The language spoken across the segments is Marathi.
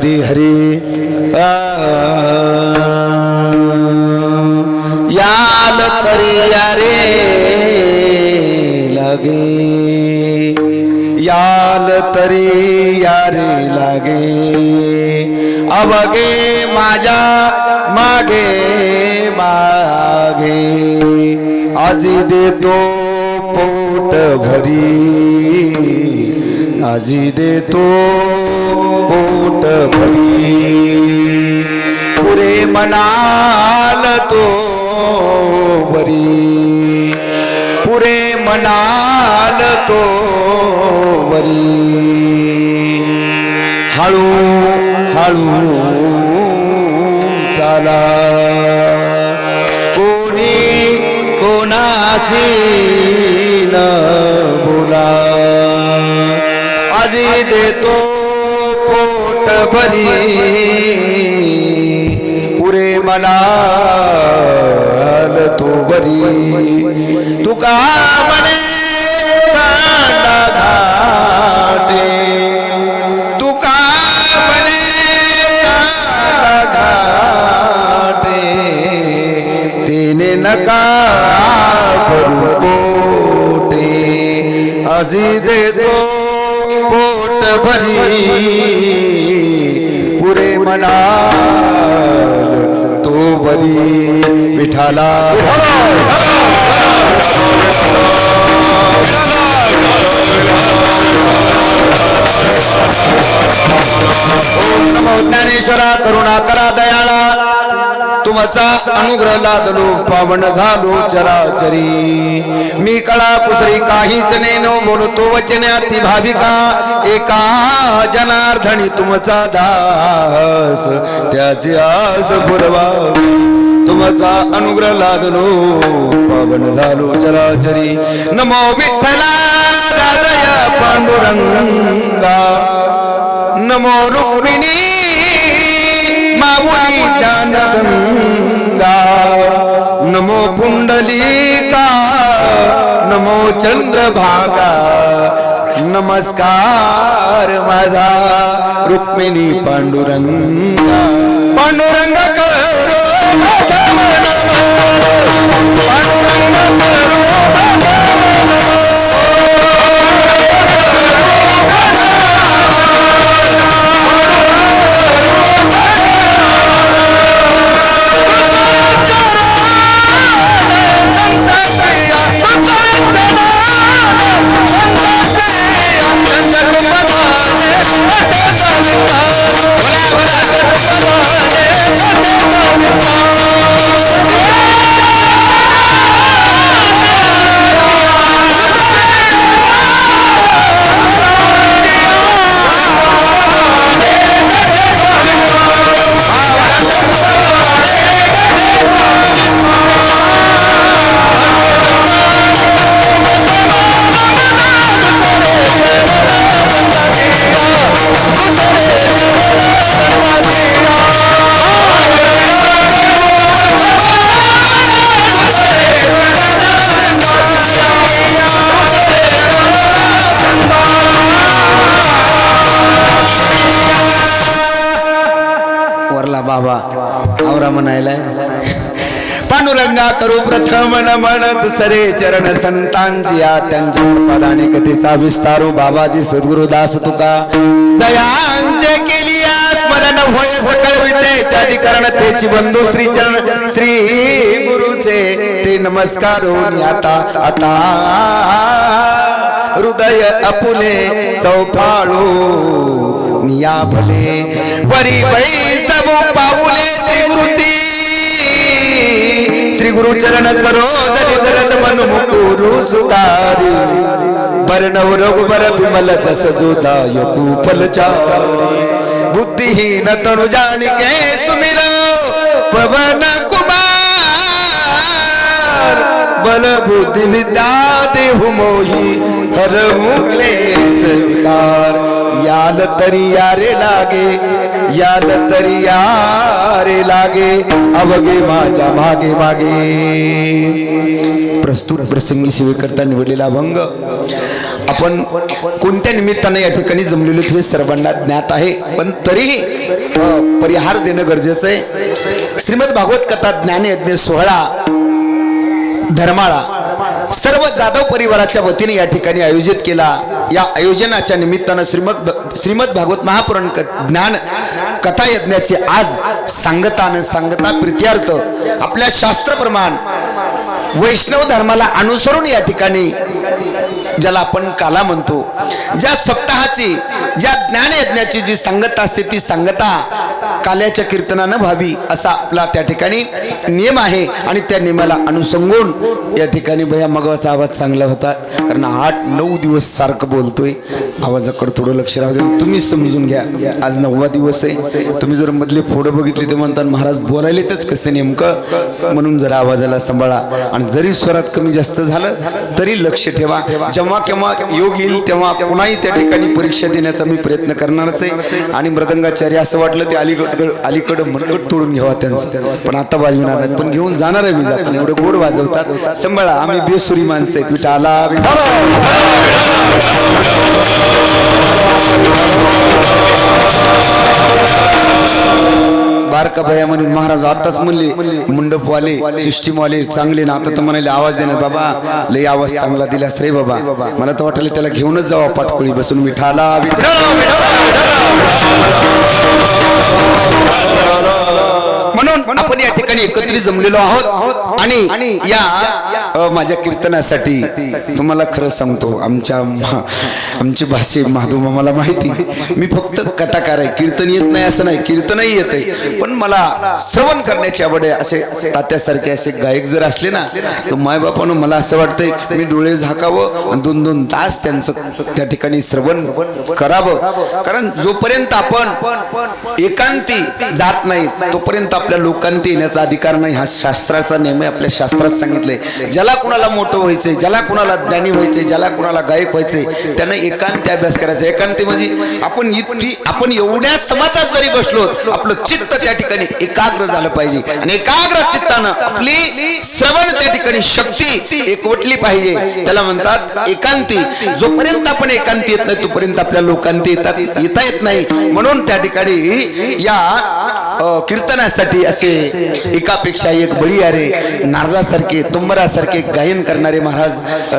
हरी हरी आ, याल तरी या रे लागे। याल तरी या रे लागे। अवगे माझ्या मागे मागे। आजी देतो पोट भरी। आजी देतो पोट भरी। पुरे मनाल तो वरी। पुरे मनाल तो वरी। हळू हळू चाला। कोणी कोणाशी न बोला। आजी देतो पोट भरी पुरे मला तो बरी। तुका म्हणे सांडा घाटे। तुका म्हणे सांडा घाटे। तिने नका करू पोटे। आजी देतो पोट भरी पुरे तो बरी विठाला ओम नमो ज्ञानेश्वरा करुणा करा दयाळा. तुमचा अनुग्रह लादलो पावन झालो चराचरी. मी कळा कुसरी काहीच नेनो बोलतो वचनाती भाविका. एका जनार्दनी तुमचा दास त्याचे आस पुरवा. तुमचा अनुग्रह लादलो पावन झालो चराचरी. नमो विठ्ठला राजया पांडुरंगा. नमो रुक्मिणी माऊली ज्ञानगंगा नमो पुंडलिका नमो चंद्रभागा। नमस्कार माझा रुक्मिणी पांडुरंगा। पांडुरंग करो पांडुरंग करो। करू म्हणत सरे चरण संतांची या त्यांच्या पदाने कथेचा विस्तारू बाबाजी सद्गुरुदास तुका. जयांचे केली स्मरण होय सकळ विद्येचे अधिकरण तेची बंधू श्री चरण श्री गुरुचे ते नमस्कार होऊन आता आता हृदय अपुले चौफाळू निया भले. परी बाई सबू पाऊले श्री गुरुचे श्री गुरु चरण सरोज जरज मन मुकुरु सुतारी। बरनव रघुबर विमल जस जोदाय कुफलचारी बुद्धिहीन तनु जाणके सुमिरो पवन कुमार। बल बुद्धि विद्या देहु मोही हर क्लेश विकार। याल तरी यारे लागे याल तरी यारे लागे अवगे माझ्या मागे मागे। प्रस्तुत प्रसंगी सेवेकरता निवडलेला अभंग। आपण कोणत्या निमित्ताने या ठिकाणी जमलेलो हे सर्वांना ज्ञात आहे पण तरीही परिहार देणं गरजेचं आहे. श्रीमद भागवत कथा ज्ञानयज्ञ सोहळा धर्माळा. सर्व जाधव परिवाराच्या वतीने या ठिकाणी आयोजित केला. या आयोजनाच्या निमित्तानं श्रीमद श्रीमद भागवत महापुराण क- ज्ञान कथा यज्ञाचे आज सांगता न सांगता प्रित्यार्थ आपल्या शास्त्रप्रमाण वैष्णव धर्माला अनुसरून या ठिकाणी ज्याला आपण काला म्हणतो. ज्या सप्ताहाची ज्या ज्ञान यज्ञाची जी सांगता असते ती सांगता काल्याच्या कीर्तनानं व्हावी असा आपला त्या ठिकाणी नियम आहे. आणि त्या नियमाला अनुसंगून या ठिकाणी भया मगाचा आवाज चांगला होता. कारण आठ नऊ दिवस सारखं बोलतोय. आवाजाकडे थोडं लक्ष राहू दे. तुम्ही समजून घ्या. आज नववा दिवस आहे. तुम्ही जर मधले फोडं बघितले ते म्हणतात महाराज बोलायलेतच कसं नेमकं? म्हणून जरा आवाजाला सांभाळा. आणि जरी स्वरात कमी जास्त झालं तरी लक्ष ठेवा. जेव्हा केव्हा योग येईल तेव्हा पुन्हाही त्या ठिकाणी परीक्षा देण्याचा मी प्रयत्न करणारच आहे. आणि मृदंगाचार्य असं वाटलं ते आले अलीकडं अलीकडं मनगट तोडून घ्यावा त्यांचं. पण आता वाजविणार नाहीत. पण घेऊन जाणार आहे मी जाताना. एवढं गोड वाजवतात. सांभाळा आम्ही बेसुरी माणसं आहेत. विठाला! बारका भया म्हणून महाराज आताच म्हणले मुंडपवाले सिस्टीमवाले चांगले ना आता तर म्हणाले आवाज देणार बाबा लय आवाज चांगला दिलास रे बाबा. मला तर वाटलं त्याला घेऊनच जावा पाटकोळी बसून. मिठाला म्हणून आपण या ठिकाणी एकत्रित जमलेलो आहोत आणि या माझ्या कीर्तनासाठी तुम्हाला खरं सांगतो आमच्या आमची भाषे महादू मला माहिती मी फक्त कथाकार आहे. कीर्तन येत नाही असं नाही कीर्तनही येत आहे पण मला श्रवण करण्याची आवड आहे. असे तात्यासारखे असे गायक जर असले ना तर मायबापानं मला असं वाटतंय मी डोळे झाकावं आणि दोन दोन तास त्यांचं त्या ठिकाणी श्रवण करावं. कारण जोपर्यंत आपण एकांती जात नाही तोपर्यंत आपल्या लोकांती येण्याचा अधिकार नाही. हा शास्त्राचा नियम आहे आपल्या शास्त्रात सांगितलंय. ज्याला कुणाला मोठं व्हायचंय ज्याला कुणाला ज्ञानी व्हायचंय ज्याला कुणाला गायक व्हायचंय त्यानं एकांती अभ्यास करायचा एकांती म्हणजे आपण इतकी आपण एवढ्या समाजात जरी बसलो आपलं चित्त त्या ठिकाणी एकाग्र झालं पाहिजे. आणि एकाग्र चित्तानं आपली श्रवण त्या ठिकाणी शक्ती एकवटली पाहिजे. त्याला म्हणतात एकांती. जोपर्यंत आपण एकांती येत नाही तोपर्यंत आपल्या लोकांती येतात येता येत नाही. म्हणून त्या ठिकाणी या कीर्तनासाठी असे एकापेक्षा एक बळी अरे नारदासारखे तुंबरासारखे गायन करणारे महाराज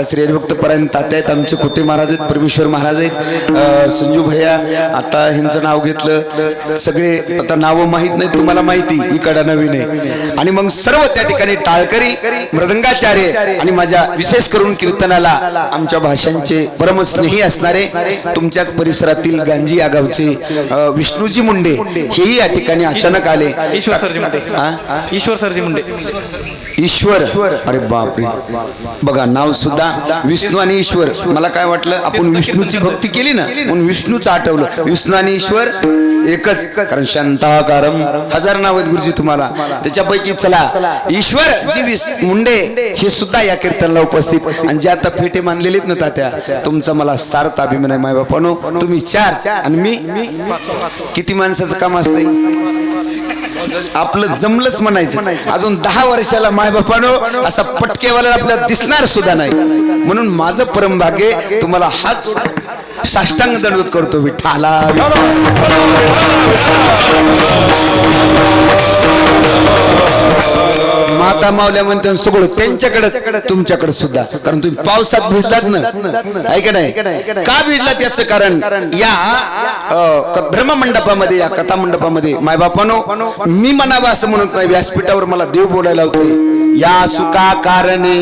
श्री हरिभक्तपरायण पर्यंत तात्या आहेत आमचे कुठे महाराज आहेत परमेश्वर महाराज आहेत. संजू भैया आता ह्यांचं नाव घेतलं. सगळे आता नावं माहीत नाही तुम्हाला माहिती इकडं नवीन आहे. आणि मग सर्व त्या ठिकाणी टाळकरी मृदंगाचार्य आणि माझ्या विशेष करून कीर्तनाला आमच्या भाषांचे परमस्नेही असणारे तुमच्याच परिसरातील गांजी या गावचे विष्णूजी मुंडे हेही या ठिकाणी अचानक आले. ईश्वर सरजी मुंडे. हा? ईश्वर सरजी मुंडे. ईश्वर. अरे बापरे. बघा नाव सुद्धा विष्णू आणि ईश्वर. मला काय वाटलं आपण विष्णूची भक्ती केली ना म्हणून विष्णूचं आठवलं. विष्णू आणि ईश्वर एकच. कारण शांताकारम. हजार नाव आहेत गुरुजी तुम्हाला. त्याच्यापैकी चला. ईश्वर जी विस- मुंडे हे सुद्धा या कीर्तनला उपस्थित. आणि जे आता फेटे मानलेले आहेत ना तात्या तुमचा मला सार्थ अभिमान आहे माय बापानो तुम्ही चार आणि मी. किती माणसाचं काम असतंय? आपलं जमलंच म्हणायचं. अजून दहा वर्षाला मायबापानो असा पटकेवाला आपल्याला दिसणार सुद्धा नाही. म्हणून माझं परमभाग्य तुम्हाला हात साष्टांग दंडवत करतो विठाला माता मावल्या म्हणते सगळं त्यांच्याकडे तुमच्याकडे सुद्धा. कारण तुम्ही पावसात भिजलात ना. ऐका नाही? का भिजलात याचं कारण? या धर्म मंडपामध्ये या कथा मंडपामध्ये मायबापानो मी म्हणावं असं म्हणत नाही व्यासपीठावर मला देव बोलायला होते. या सुका कारणे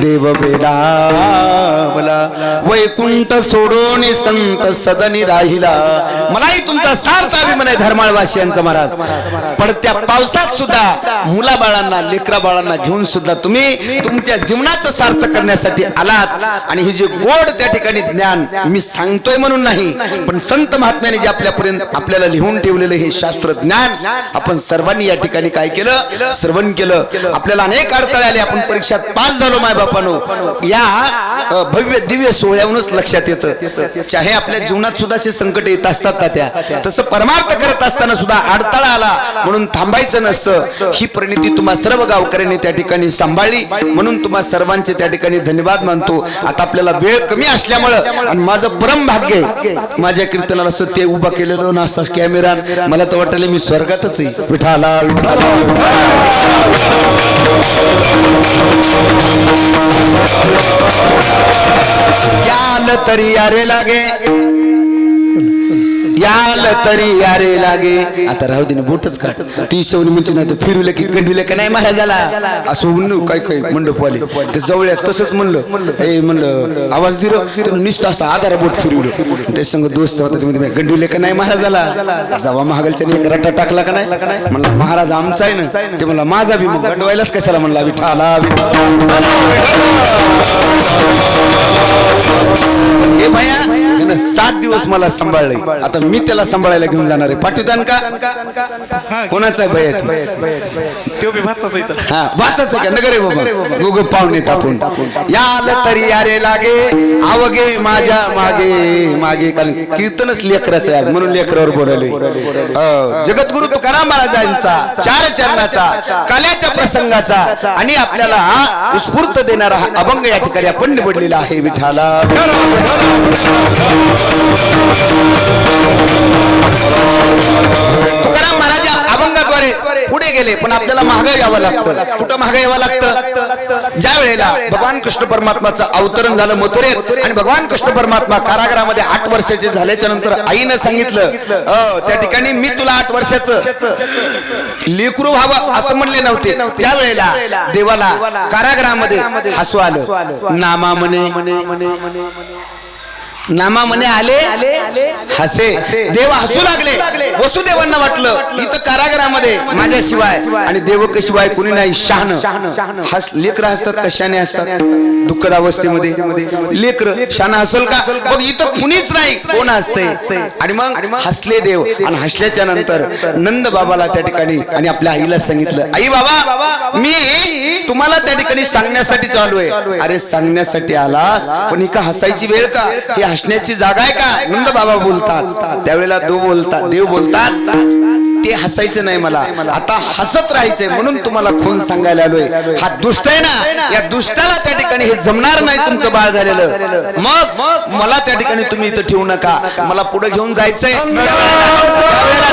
देव बेडावला वैकुंठ सोडून संत सदनी राहिला. मलाही तुमचा सार्थ अभिमान आहे धर्माळवासियांचा महाराज. पडत्या पावसात सुद्धा मुलाबाळांना लेकरा बाळांना घेऊन सुद्धा तुम्ही तुमच्या जीवनाचं सार्थ करण्यासाठी आलात. आणि हे जे गोड त्या ठिकाणी ज्ञान मी सांगतोय म्हणून नाही पण संत महात्म्याने जे आपल्यापर्यंत आपल्याला लिहून ठेवलेलं हे शास्त्र ज्ञान आपण सर्वांनी या ठिकाणी काय केलं? श्रवण केलं. आपल्याला अनेक अनेक अडथळे आले आपण परीक्षात पास झालो माय बापानो. या भव्य दिव्य सोहळ्याहूनच लक्षात येतं. चाहे आपल्या जीवनात सुद्धा असे संकट येत असतात ना त्या. तसं परमार्थ करत असताना सुद्धा अडथळा आला म्हणून थांबायचं नसतं. ही परिणिती तुम्हा सर्व गावकऱ्यांनी त्या ठिकाणी सांभाळली. म्हणून तुम्हा सर्वांचे त्या ठिकाणी धन्यवाद मानतो. आता आपल्याला वेळ कमी असल्यामुळं आणि माझं परम भाग्य माझ्या कीर्तनाला सत्य उभा केलेलं ना असा कॅमेरा मला तर वाटलं मी स्वर्गातच आहे. विठाला विठाला याल तरी यारे लागे। याल तरी यारे लागे. आता राहू दे ना बोटच काढ. ती शवनी म्हणजे नाही तर फिरवलं की गंडीलं का नाही महाराजाला असं म्हणलं काय काय मंडपवाले. ते जवळ तसंच म्हणलं. हे म्हणलं आवाज दिल नुसतं असं आधार बोट फिरवलं. ते संग दोस्त होता तुम्ही गंडीले का नाही महाराजाला जवा महागलच्या एक रट्टा टाकला का नाही? म्हणलं महाराज आमचा आहे ना. ते म्हणला माझा बी मग गंडवायलाच कशाला? म्हणला विठाला विठा दिवस मला सांभाळले. आता मी त्याला सांभाळायला घेऊन जाणार आहे. पाठवतान का? कोणाचा आहे भया ती तो बी भातच इथं. हा वाचाच का? नगर आहे बाबा. दोघं पाहुणेत आपण याल तरी यारे लागे आवगे माझ्या मागे मागे. कारण कीर्तनच लेकराचं आहे आज म्हणून लेकरावर बोलायलोय जगद्गुरु तुकाराम महाराजांचा चार चरणाचा काल्याच्या प्रसंगाचा आणि आपल्याला हा उत्स्फूर्त देणारा हा अभंग या ठिकाणी आपण निवडलेला आहे विठाला तुकाराम महाराज अभंगाद्वारे पुढे गेले पण आपल्याला महागाई यावं लागतं. कुठं महागाई यावं लागतं? ज्या वेळेला भगवान कृष्ण परमात्माचं अवतरण झालं मथुरेत आणि भगवान कृष्ण परमात्मा कारागृहामध्ये आठ वर्षाचे झाल्याच्यानंतर आईनं सांगितलं त्या ठिकाणी मी तुला आठ वर्षाचं लेकरू व्हावं असं म्हणले नव्हते. त्यावेळेला देवाला कारागृहामध्ये हसू आलं. नामा म्हणे. नामा म्हणे आले हसे. देव हसू लागले. वसुदेवांना वाटलं इथं कारागृहामध्ये माझ्याशिवाय आणि देवकाशिवाय कुणी नाही शहाण. हस लेकर असतात कशाने असतात? दुःखद अवस्थेमध्ये. लेकर शान असेल का? मग इथं कुणीच नाही. कोण असते आणि मग हसले देव. आणि हसल्याच्या नंतर नंद बाबाला त्या ठिकाणी आणि आपल्या आईला सांगितलं आई बाबा मी त्या ठिकाणी सांगण्यासाठी चालू आहे. अरे सांगण्यासाठी आलास? पण ही का हसायची वेळ का? ही हसण्याची जागा आहे का? नंद बाबा बोलतात. त्यावेळेला देव बोलतात देव बोलतात. ते हसायचं नाही मला. आता हसत राहायचंय म्हणून तुम्हाला खून सांगायला आलोय. हा दुष्ट आहे ना? या दुष्टाला त्या ठिकाणी हे जमणार नाही तुमचं बाळ झालेलं. मग मला त्या ठिकाणी तुम्ही इथं ठेवू नका. मला पुढे घेऊन जायचंय.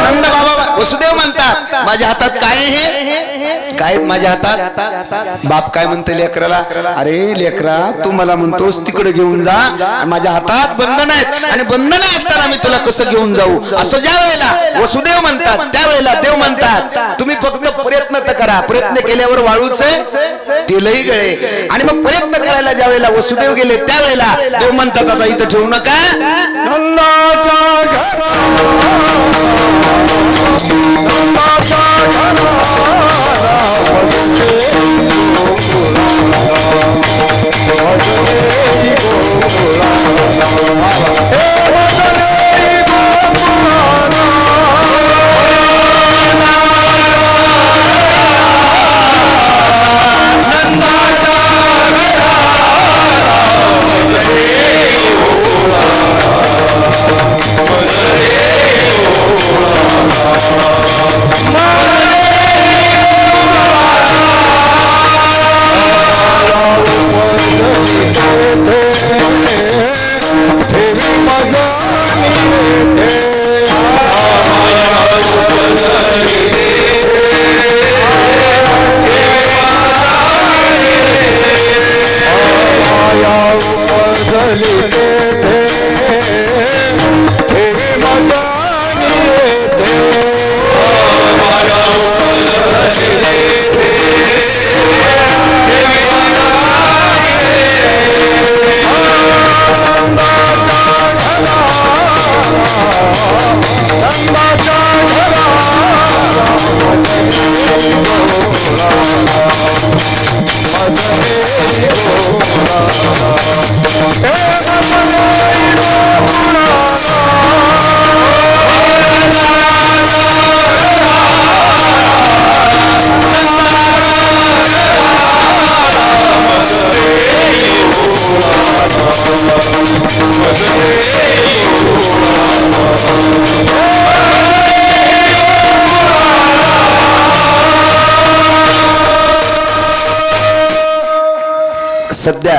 नंद बाबा वसुदेव म्हणतात माझ्या हातात काय हे काय माझ्या हातात? बाप काय म्हणते लेकराला? अरे लेकरा तू मला म्हणतोस तिकडे घेऊन जा माझ्या हातात बंधन आहेत. आणि बंधन असताना मी तुला कसं घेऊन जाऊ? असं ज्या वेळेला वसुदेव म्हणतात त्यावेळेला देव म्हणतात तुम्ही फक्त प्रयत्न तर करा. प्रयत्न केल्यावर वाळूच तेलही गळे. आणि मग प्रयत्न करायला ज्या वेळेला वसुदेव गेले त्यावेळेला देव म्हणतात आता इथं ठेवू नका. नल्लाच्या घरा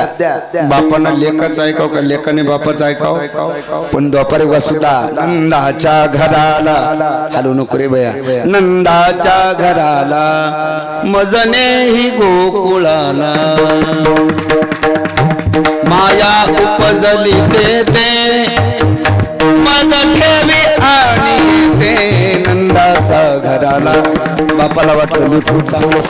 सध्या बापानं लेखच ऐकाव का? लेखाने बापाच ऐकाव? पण दुपारी वसुदा नंदाच्या घराला. हॅलो नको रे बया नंदाच्या घराला मजने ही गोकुळाला. माया उपजली ते ते मज ठेवी आणि ते नंदाच्या घराला. बापाला वाटलं मी खूप चांगलं